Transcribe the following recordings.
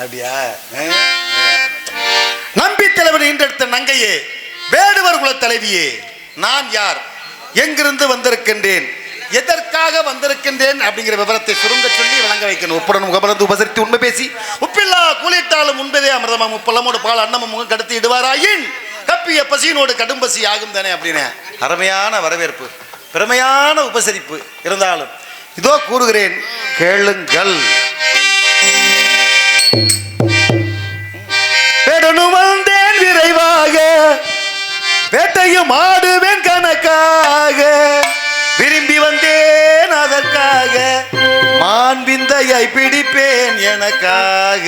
அப்படியா? நம்பி தலைவன் ஈன்றெடுத்த நங்கையே வேடுவர் குல தலைவியே நான் யார்? எங்கிருந்து வந்திருக்கின்றேன்? எதற்காக வந்திருக்கின்றேன்? அப்படிங்கிற விவரத்தை சுருங்க சொல்லி வழங்க வைக்கணும். உப்புடன் முகமருந்து உபசரித்து உண்மை பேசி உப்பில்லா கூலிட்டாலும் உண்பதே அமிர்தமா முப்பல்லமோடு பால் அன்னமும் முகம் கடத்தி இடுவாராயின் கப்பிய பசியினோடு கடும் பசி ஆகும் தானே அப்படின்னு. அருமையான வரவேற்பு பெருமையான உபசரிப்பு இருந்தாலும். இதோ கூறுகிறேன் கேளுங்கள். வேடனும் வந்தேன் விரைவாக வேட்டையும் ஆடுவேன் கணக்காக. விரும்பி வந்தேன் அதற்காக மான் விந்தையை பிடிப்பேன் எனக்காக.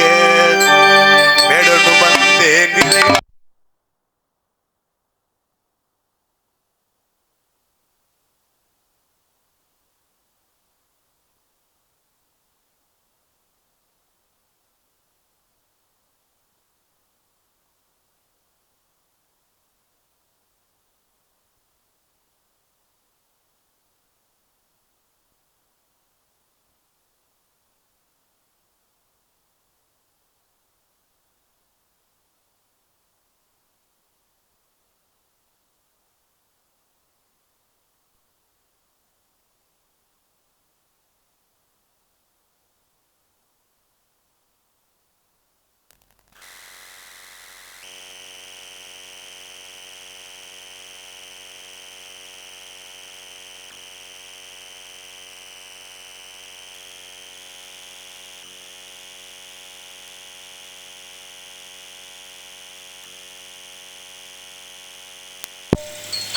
வேடனும் வந்தேன் விரைவாக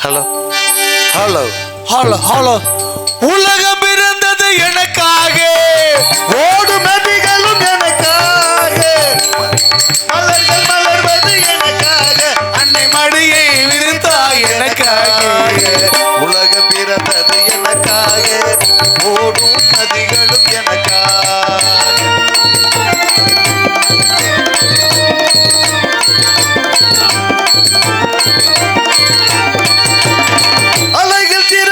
ஹலோ ஹலோ ஹலோ ஹலோ. உலகம் இருந்தது எனக்காக ஓடும் நதிகளும் எனக்காக மலர்கள் மலர்வது எனக்காக. அன்னை மடியை விரித்தாய் எனக்காக உலகம் பிறந்தது எனக்காக ஓடும் நதிகளும் எனக்காக அலைகள் திறத்திட்ட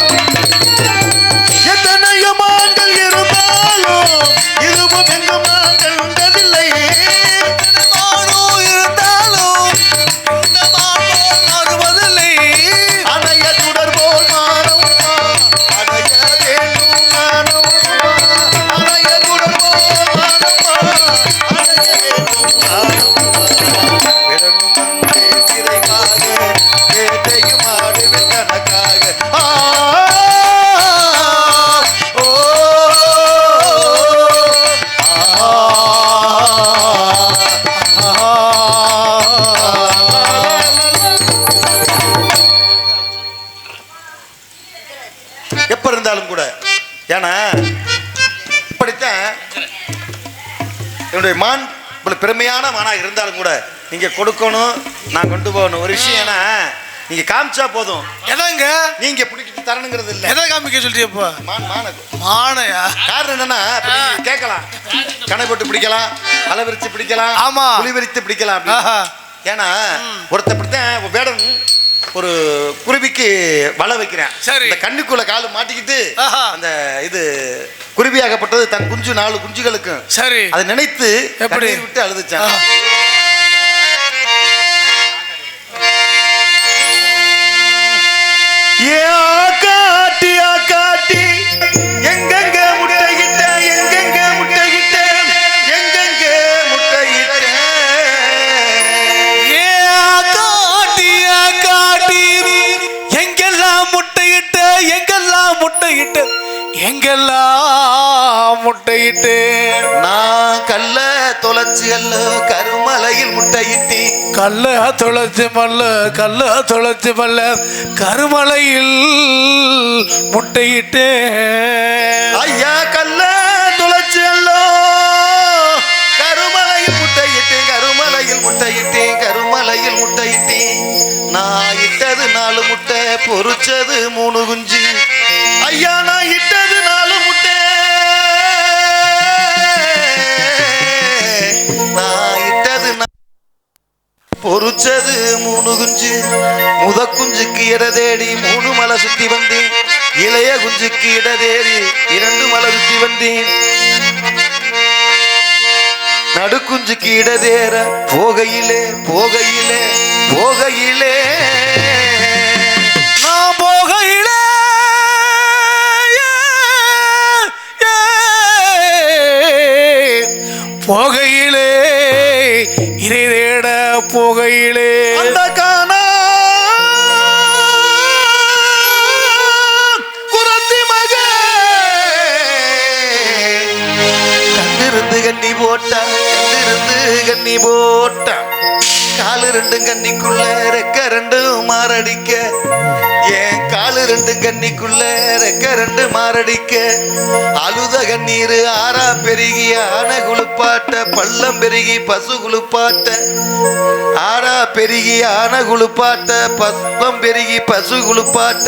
மான் இவ்வளவு பெருமையான மானா இருந்தாலும் கூட நீங்க கொடுக்கணும் நான் கொண்டு போகணும். ஒரு விஷயம் ஏன்னா நீங்க காமிச்சா போதும். எதாங்க? நீங்க பிடிக்கிட்டு தரணுங்கிறது இல்ல. எதை காமிக்க சொல்றிய இப்போ? மான் மான மானையா? காரணம் என்னன்னா கேட்கலாம். கணை போட்டு பிடிக்கலாம் அலை விரிச்சு பிடிக்கலாம் ஆமா. புளி விரித்து பிடிக்கலாம். ஏன்னா ஒருத்த இப்படித்தான் ஒரு வேடன் ஒரு குருவிக்கு வலை வைக்கிறேன் சரி. இந்த கண்ணுக்குள்ள காலு மாட்டிக்கிட்டு. அந்த இது குருவியாகப்பட்டது தன் குஞ்சு நாலு குஞ்சுகளுக்கும் சரி அதை நினைத்து எப்படி? விட்டு அழுதுச்சான் கல்ல துளசி மல்ல கல்ல துளசி மல்ல கருமலையில் முட்டையிட்டே ஐயா கல்ல துளசி அல்லோ கருமலையில் முட்டையிட்டேன் கருமலையில் முட்டையிட்டேன் கருமலையில் முட்டையிட்டேன். நான் இட்டது நாலு முட்டை பொறிச்சது மூணு பொறிச்சது மூணு குஞ்சு. முத குஞ்சுக்கு இடதேடி மூணு மலை சுத்தி வந்தேன். இளைய குஞ்சுக்கு இடதேடி இரண்டு மலை சுத்தி வந்தேன். நடுக்குஞ்சுக்கு இடதேற போகையிலே போகையிலே போகையிலே. நான் போகையிலே. போக முகையிலே அந்த காணா. கண்ணிருந்து கண்ணி போட்டா கண்ணிருந்து கண்ணி போட்ட காலு ரெண்டு கண்ணிக்குள்ள ரெக்க ரெண்டும் மாரடிக்க. ஏன் காலு ரெண்டு கண்ணிக்குள்ள ரெக்க ரெண்டு மாரடிக்க. அழுத கண்ணீர் ஆறா பெருகி ஆன குளிப்பாட்ட பள்ளம் பெருகி பசு குளிப்பாட்ட. ஆடா பெருகி ஆன குளிப்பாட்ட பஸ்பம் பெருகி பசு குளிப்பாட்ட.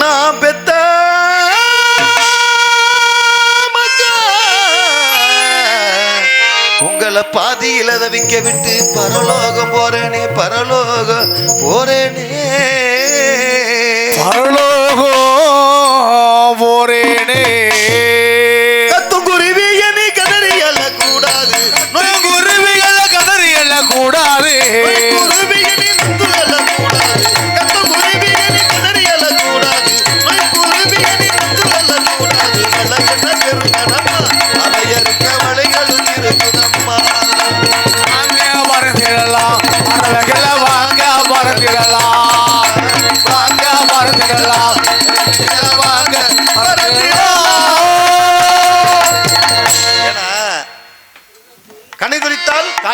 நான் பெத்த உங்களை பாதியில தவிக்க விட்டு பரலோகம் போறேனே பரலோகம் போறேனே. பரலோகோ போரேனே கத்தும் குருவி நீ கதறி எழ கூடாது குருவிகள கதறி எல்லாம்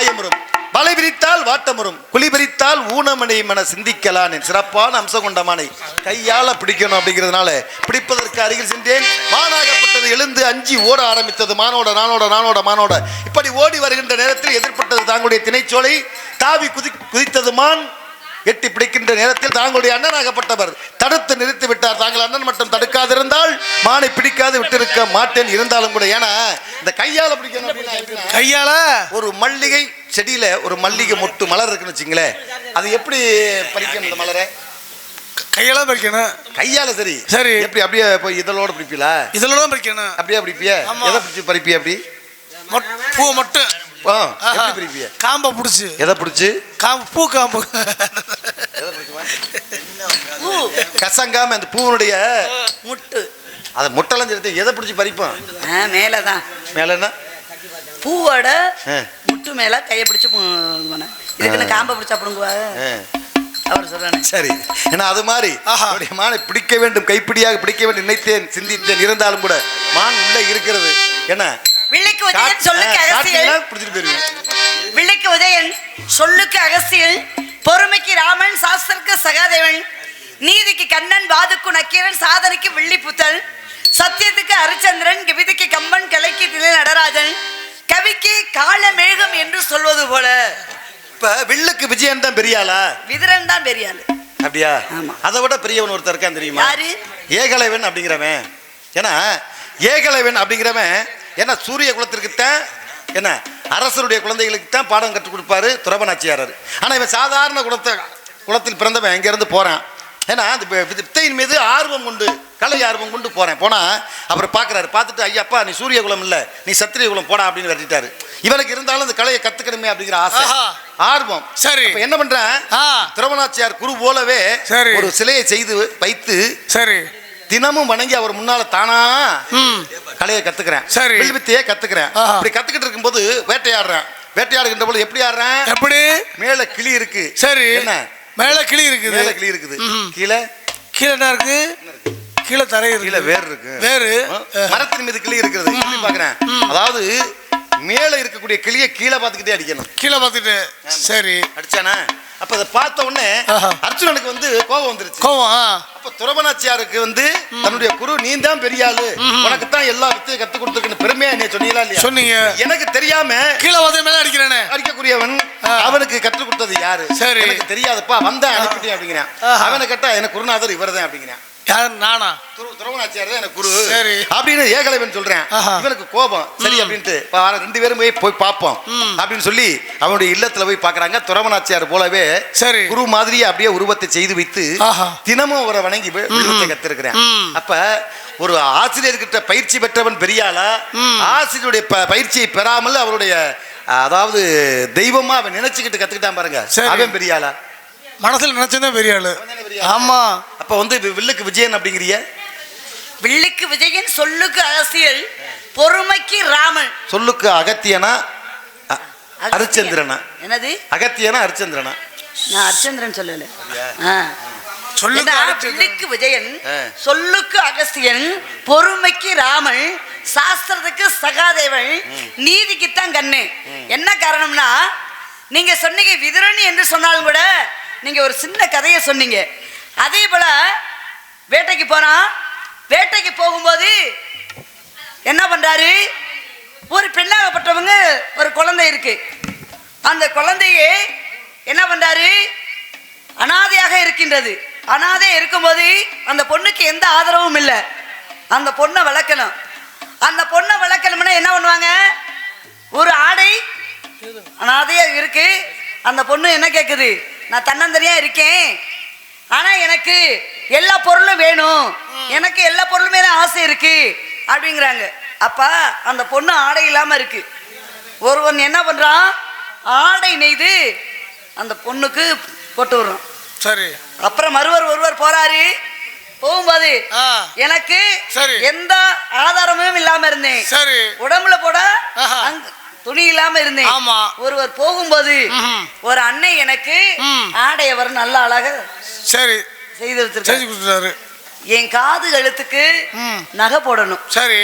காயமுறும் வலை விரித்தால் வாட்டமுறும். குழி விரித்தால் ஊனமணியும் என சிந்திக்கலான் சிறப்பான அம்சம் கொண்ட மானை கையால பிடிக்கணும் அப்படிங்கிறதுனால பிடிப்பதற்கு அருகில் சென்றேன். மானாகப்பட்டது எழுந்து அஞ்சி ஓட ஆரம்பித்தது. மானோட நானோட நானோட மானோட. இப்படி ஓடி வருகின்ற நேரத்தில் எதிர்ப்பட்டது தாங்களுடைய திணைச்சோலை. தாவி குதி குதித்தது மான். எட்டி பிடிக்கின்ற நேரத்தில் தாங்களுடைய அண்ணனாகப்பட்டவர் தடுத்து நிறுத்தி விட்டார். தாங்கள் அண்ணன் மட்டும் தடுக்காதிருந்தால் மானை பிடிக்காது விட்டிருக்க மாட்டேன். இருந்தாலும் கூட ஏன்னா இந்த கையால பிடிக்கணும் கையால? ஒரு மல்லிகை செடியில ஒரு மல்லிகை மொட்டு மலர் இருக்குன்னு வச்சுங்களேன் அது எப்படி பறிக்கணும் இந்த மலரை? கையால பறிக்கணும். கையால சரி. சரி. எப்படி அப்படியே போய் இதழோட பிடிப்பீங்களா தான் பறிக்கணும். அப்படியே பிடிப்பிய. எதை பிடிச்சி பறிப்பிய அப்படி? பூ மட்டும். பிடிப்பிய காம்பை பிடிச்சி. எதை பிடிச்சி? காம்பு பூ காம்பு. கசங்காம அந்த பூவனுடைய முட்டு. அதை முட்டெல்லாம் சேர்த்து எதை பிடிச்சி பறிப்போம்? மேலே தான் மேல என்ன பூவோட. முட்டு மேலே கையை பிடிச்சி இதுக்குன்னு காம்பை பிடிச்சா பிடுங்குவா. அவர் சொல்றானே சரி. ஏன்னா அது மாதிரி. என்னுடைய மானை பிடிக்க வேண்டும் கைப்பிடியாக பிடிக்க வேண்டும் நினைத்தேன் சிந்தித்தேன் இருந்தாலும் கூட மான் உள்ள இருக்கிறது. என்ன வில்லைக்கு உதயன் சொல்லுக்கு அகசியல் வில்லைக்கு உதயன் சொல்லுக்கு அகசியல் பொறுமைக்கு ராமன் சாஸ்திரக்கு சகாதேவன். நீதிக்கு கண்ணன் வாதுக்கு நக்கீரன் சாதனைக்கு வில்லிபுத்தன். சத்தியத்துக்கு ஹரிச்சந்திரன் கவிதைக்கு கம்பன் கலைக்கு திலை நடராஜன். கவிக்கு காலமேகம் என்று சொல்வது போல. இப்ப வில்லுக்கு விஜயன் தான் பெரியாளா விதிரன் தான் பெரிய ஆளு. அப்படியா. அதை விட பெரியவன் ஒருத்தர் இருக்கான் தெரியுமா? ஏகலைவன் அப்படிங்கிறவன். ஏன்னா ஏகலைவன் அப்படிங்கிறவன் ஏன்னா சூரிய குலத்திற்குத்தான் என்ன அரசருடைய குழந்தைகளுக்கு தான் பாடம் கற்றுக் கொடுப்பாரு துறவனாச்சியாரர். ஆனா இவன் சாதாரண குலத்தை குலத்தில் பிறந்தவன் இங்கேருந்து போறான்? ஏன்னா அந்த வித்தையின் மீது ஆர்வம் கொண்டு கலை ஆர்வம் கொண்டு போறேன். போனா அவர் பார்க்கறாரு பார்த்துட்டு ஐயாப்பா நீ சூரிய குலம் இல்ல நீ சத்திரிய குலம் போடா அப்படின்னு விரட்டிட்டாரு. இவனுக்கு இருந்தாலும் அந்த கலையை கத்துக்கணுமே அப்படிங்கிற ஆசை. ஆர்வம். சரி. அப்ப என்ன பண்றேன்? ஆ. திரவணாச்சியார் குரு போலவே சரி. ஒரு சிலையை செய்து வைத்து சரி. தினமும் வணங்கி அவர் முன்னால தானா கலையை கத்துக்கிறேன். சரி. வில் வித்தையை கத்துக்கிறேன். ஆஹா. இப்படி கத்துக்கிட்டு இருக்கும்போது வேட்டையாடுறேன். வேட்டையாடுகின்ற போது எப்படி ஆடுறேன்? எப்படி? மேல கிளி இருக்கு. சரி. என்ன? மேல கிளி இருக்குது. மேல கிளி இருக்குது. கீழே. கீழே என்ன இருக்கு? கீழே தரை கீழே வேர் இருக்கு. வேறு. மரத்தின் மீது கிளி இருக்கிறது. பாக்குறேன் அதாவது மேல இருக்கக்கூடிய கிளியை கீழே பார்த்துக்கிட்டே அடிக்கணும். கீழே பார்த்துட்டு சரி. அடிச்சானா? அப்ப அதை பார்த்த உடனே. அர்ஜுனனுக்கு வந்து கோபம் வந்துருச்சு. கோவம் ஆ. அப்ப துறவனாச்சியாருக்கு வந்து தன்னுடைய குரு நீ தான் பெரிய ஆளு உனக்கு தான் எல்லா வித்தையும் கத்து கொடுத்துருக்குன்னு பெருமையா நீ சொன்னீங்களா இல்லையா? சொன்னீங்க. எனக்கு தெரியாம கீழே பார்த்து மேலே அடிக்கிறேனே. அடிக்கக்கூடியவன். அவனுக்கு கற்றுக் கொடுத்தது யாரு? சரி. எனக்கு தெரியாதப்பா வந்த அனுப்பிட்டேன் அப்படிங்கிறான். அவனை கேட்டா எனக்கு குருநாதர் இவர்தான் அப்படிங்கிறான். யார்? நானா? துறவனாச்சியார் தான் எனக்கு குரு. சரி. அப்படின்னு ஏகலைவன் சொல்றேன். இவனுக்கு கோபம். சரி அப்படின்ட்டு "வா, வாங்க, ரெண்டு பேரும் போய் போய் பார்ப்போம். அப்படின்னு சொல்லி அவனுடைய இல்லத்துல போய் பார்க்கறாங்க. துறவனாச்சியார் போலவே சரி. குரு மாதிரியே அப்படியே உருவத்தை செய்து வைத்து. தினமும் அவரை வணங்கி விழுவத்தை கத்திருக்கிறேன். அப்ப ஒரு ஆசிரியர்கிட்ட பயிற்சி பெற்றவன் பெரியாளா? ஆசிரியருடைய பயிற்சியை பெறாமல் அவருடைய அதாவது தெய்வமா அவன் நினைச்சுக்கிட்டு கத்துக்கிட்டான் பாருங்க. அவன் பெரியாளா? மனசுல நினைச்சதான் பெரிய ஆளு? ஆமா. அப்ப வந்து வில்லுக்கு விஜயன் அப்படிங்கிறிய? வில்லுக்கு விஜயன் சொல்லுக்கு அரசியல் பொறுமைக்கு ராமன். சொல்லுக்கு அகத்தியனா அரிச்சந்திரனா? என்னது? அகத்தியனா அரிச்சந்திரனா? நான் அர்ச்சந்திரன் சொல்லல. ஆ. சொல்லுக்கு விஜயன். சொல்லுக்கு அகஸ்தியன் பொறுமைக்கு ராமன் சாஸ்திரத்துக்கு சகாதேவன் நீதிக்கு தான் கண்ணு. என்ன காரணம்னா நீங்க சொன்னீங்க விதுரணி என்று சொன்னாலும் கூட நீங்க ஒரு சின்ன கதையை சொன்னீங்க. அதே போல வேட்டைக்கு போறான் வேட்டைக்கு போகும்போது என்ன பண்றாரு? ஒரு பெண்ணாகப்பட்டவங்க ஒரு குழந்தை இருக்கு. அந்த குழந்தையே என்ன பண்றாரு? அனாதையாக இருக்கின்றது. அனாதை இருக்கும்போது அந்த பொண்ணுக்கு எந்த ஆதரவும் இல்லை. அந்த பொண்ணை வளர்க்கணும். அந்த பொண்ணை வளர்க்கணும்னா என்ன பண்ணுவாங்க? ஒரு ஆடை அனாதையாக இருக்கு. அந்த பொண்ணு என்ன கேட்குது நான் தன்னந்தனியாக இருக்கேன். ஆனா எனக்கு எல்லா பொருளும் வேணும். எனக்கு எல்லா பொருளுமே ஆசை இருக்கு. அப்படிங்கிறாங்க. அப்ப அந்த பொண்ணு ஆடை இல்லாம இருக்கு. ஒருவன் என்ன பண்றான்? ஆடை நெய்து அந்த பொண்ணுக்கு போட்டு விடுறான். சரி. அப்புறம் மறுவர் ஒருவர் போறாரு. போகும்போது. எனக்கு. எந்த ஆதாரமும் இல்லாம இருந்தேன். சரி. உடம்புல போட துணி இல்லாம இருந்தேன் ஆமா. ஒருவர் போகும்போது. ஒரு அன்னை எனக்கு ம். ஆடை அவர் நல்ல அழகா சரி செய்து வச்சிருக்காரு என் காது கழுத்துக்கு. நகை போடணும் சரி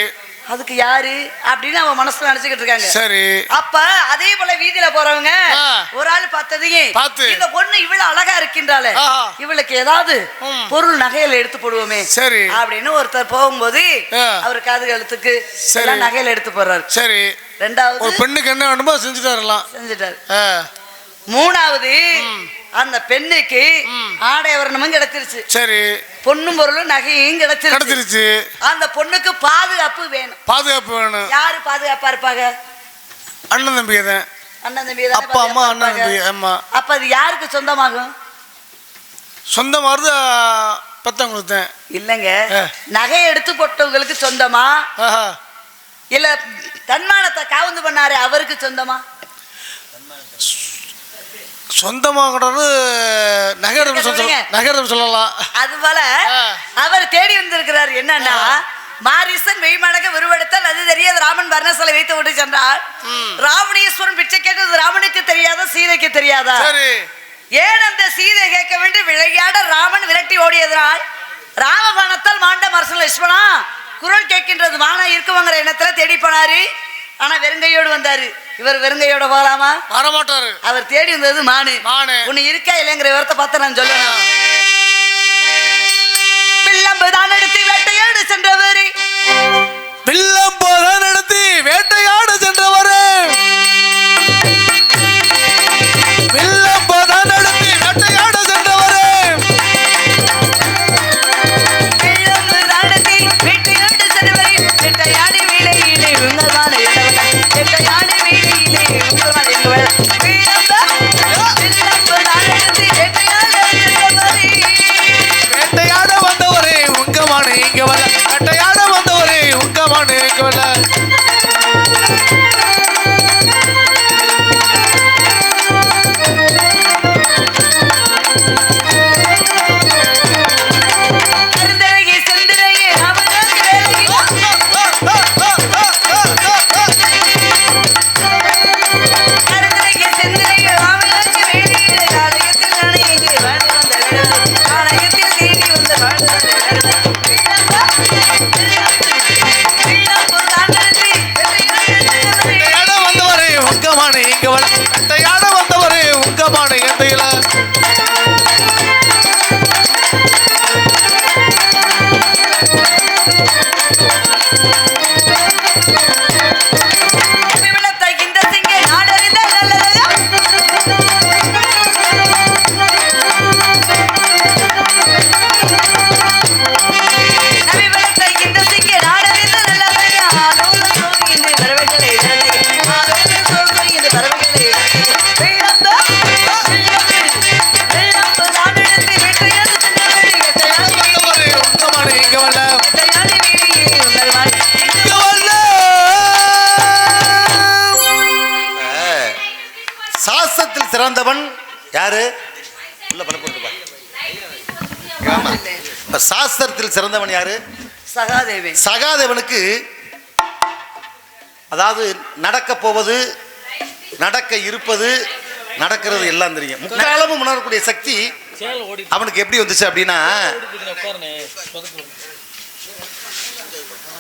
அதுக்கு யாரு அப்படின்னு அவன் மனசுல நினைச்சுக்கிட்டு இருக்காங்க சரி அப்ப அதே போல வீதியில போறவங்க. ஒரு ஆள் பார்த்ததையும் பார்த்து. இந்த பொண்ணு இவ்வளவு அழகா இருக்கின்றாளே ஆஹா. இவளுக்கு ஏதாவது. பொருள் நகையில எடுத்து போடுவோமே சரி. அப்படின்னு ஒருத்தர் போகும்போது. அவர் காது கழுத்துக்கு. எல்லாம் நகையில எடுத்து போடுறாரு சரி ரெண்டாவது ஒரு பெண்ணுக்கு என்ன வேணுமோ செஞ்சுட்டு வரலாம் செஞ்சுட்டாரு மூணாவது அந்த பெண்ணுக்கு ஆடை வர்ணமும் கிடைச்சிருச்சு. சரி. பொண்ணும் பொருளும் நகையும் கிடைச்சிருச்சு. கிடைச்சிருச்சு. அந்த பொண்ணுக்கு பாதுகாப்பு வேணும். பாதுகாப்பு வேணும். யாரு பாதுகாப்பா இருப்பாங்க? அண்ணன் தம்பியை தான் அண்ணன் தம்பி தானே அப்பா அம்மா அண்ணன். தம்பி ஆமா அப்ப அது யாருக்கு சொந்தமாகும்? சொந்தமாக வருது பெத்தவங்களுக்கு தான் இல்லைங்க. நகை எடுத்து போட்டவங்களுக்கு சொந்தமா? இல்ல தன்மானத்தை காவந்து பண்ணாரு அவருக்கு சொந்தமா? சொந்தமாகிறது நகரம் நகரம் சொல்லலாம். அது போல. அவர் தேடி வந்திருக்கிறார். என்னன்னா மாரிசன் வெய்மணக விருவெடுத்தால் அது தெரியாத ராமன் வர்ணசலை வைத்து விட்டு சென்றார். ராவணேஸ்வரன் பிச்சை கேட்டது ராமனுக்கு தெரியாதா சீதைக்கு தெரியாதா? ஏன் அந்த சீதை கேட்க வேண்டி விளையாட ராமன் விரட்டி ஓடியதனால் ராமபாணத்தால் மாண்ட மரசல் லட்சுமணா குரல் கேட்கின்றது மானா இருக்குவாங்கிற எண்ணத்துல தேடி போனாரு. ஆனா வெறுங்கையோடு வந்தாரு. இவர் வெறுங்கையோட போகலாமா வரமாட்டாரு. அவர் தேடி வந்தது மானு. மானு. உன்னை இருக்கா இல்லைங்கிற விவரத்தை பார்த்து நான் சொல்லணும். வில்லம்பு தான் எடுத்து வேட்டையாடு சென்றவர். வில்லம் யாரு? உள்ள பல போட்டுப்பா சாஸ்திரத்தில் சிறந்தவன் யாரு? சகாதேவி சகாதேவனுக்கு அதாவது நடக்க போவது நடக்க இருப்பது நடக்கிறது எல்லாம் தெரியும். முக்காலமும் உணரக்கூடிய சக்தி அவனுக்கு எப்படி வந்துச்சு அப்படின்னா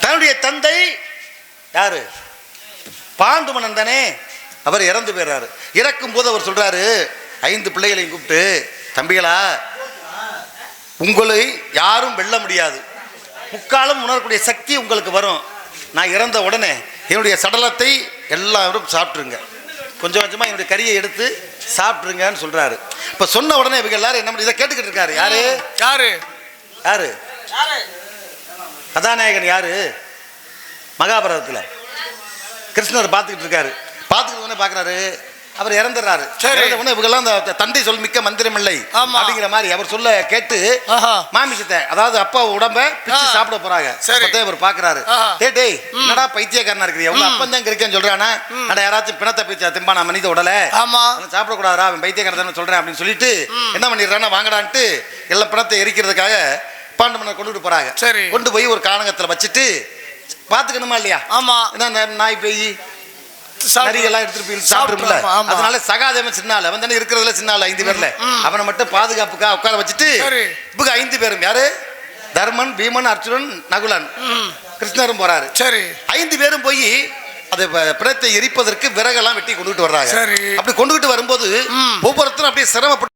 தன்னுடைய தந்தை யாரு? பாண்டுமனன் தானே. அவர் இறந்து போயிடுறாரு இறக்கும் போது அவர் சொல்றாரு ஐந்து பிள்ளைகளையும் கூப்பிட்டு தம்பிகளா உங்களை யாரும் வெல்ல முடியாது. முக்காலம் உணரக்கூடிய சக்தி உங்களுக்கு வரும். நான் இறந்த உடனே என்னுடைய சடலத்தை எல்லாரும் சாப்பிட்ருங்க கொஞ்சம் கொஞ்சமாக என்னுடைய கறியை எடுத்து சாப்பிட்ருங்கன்னு சொல்றாரு. இப்போ சொன்ன உடனே இவங்க எல்லாரும் என்ன இதை கேட்டுக்கிட்டு இருக்காரு. யாரு? யாரு? யாரு? கதாநாயகன் யாரு? மகாபாரதத்தில். கிருஷ்ணர் பார்த்துக்கிட்டு இருக்காரு. பார்த்துக்கிட்டு உடனே பார்க்குறாரு. அவர் இறந்துடுறாரு. சரி. இறந்த உடனே இவங்கெல்லாம் அந்த தந்தை சொல் மிக்க மந்திரமில்லை. அப்படிங்கிற மாதிரி அவர் சொல்ல கேட்டு. மாமிசத்தை அதாவது அப்பா உடம்ப பிச்சு. சாப்பிட போறாங்க. சரி. இவர் பாக்குறாரு. ஆஹா. டேய் என்னடா பைத்தியக்காரனா இருக்கிறீங்க உங்க அப்பன் தான் இருக்கேன்னு சொல்றானா? அட யாராச்சும் பிணத்தை பிச்சா திம்பானா மனித உடல. ஆமா. அதெல்லாம் சாப்பிடக்கூடாதா அவன் பைத்தியக்காரன் சொல்றேன் அப்படின்னு சொல்லிட்டு என்ன பண்ணிடுறான்னா வாங்கடான்ட்டு எல்லா பணத்தை எரிக்கிறதுக்காக பாண்டமனை கொண்டுட்டு போறாங்க. சரி. கொண்டு போய் ஒரு காணகத்துல வச்சுட்டு பாத்துக்கணுமா இல்லையா? ஆமா. என்ன நாய் பேய்? சாப்பிட்டு- நரி எல்லாம் எடுத்துட்டு போய் சாப்பிட்டுருமில்ல சாப்பிட்டுருமா, ஆமா. அதனால சகாதேவன் சின்னால அவன் தானே இருக்கிறதுல சின்னால ஐந்து பேர்ல. அவனை மட்டும் பாதுகாப்புக்கா உட்கார வச்சுட்டு ஐந்து பேரும் யாரு? தர்மன் பீமன் அர்ஜுனன் நகுலன். கிருஷ்ணரும் போறாரு. சரி. ஐந்து பேரும் போய் அதை பிணத்தை எரிப்பதற்கு விறகெல்லாம் வெட்டி கொண்டுகிட்டு வர்றாங்க. அப்படி கொண்டுகிட்டு வரும்போது ஒவ்வொருத்தரும் அப்படியே சிரமப்பட்டு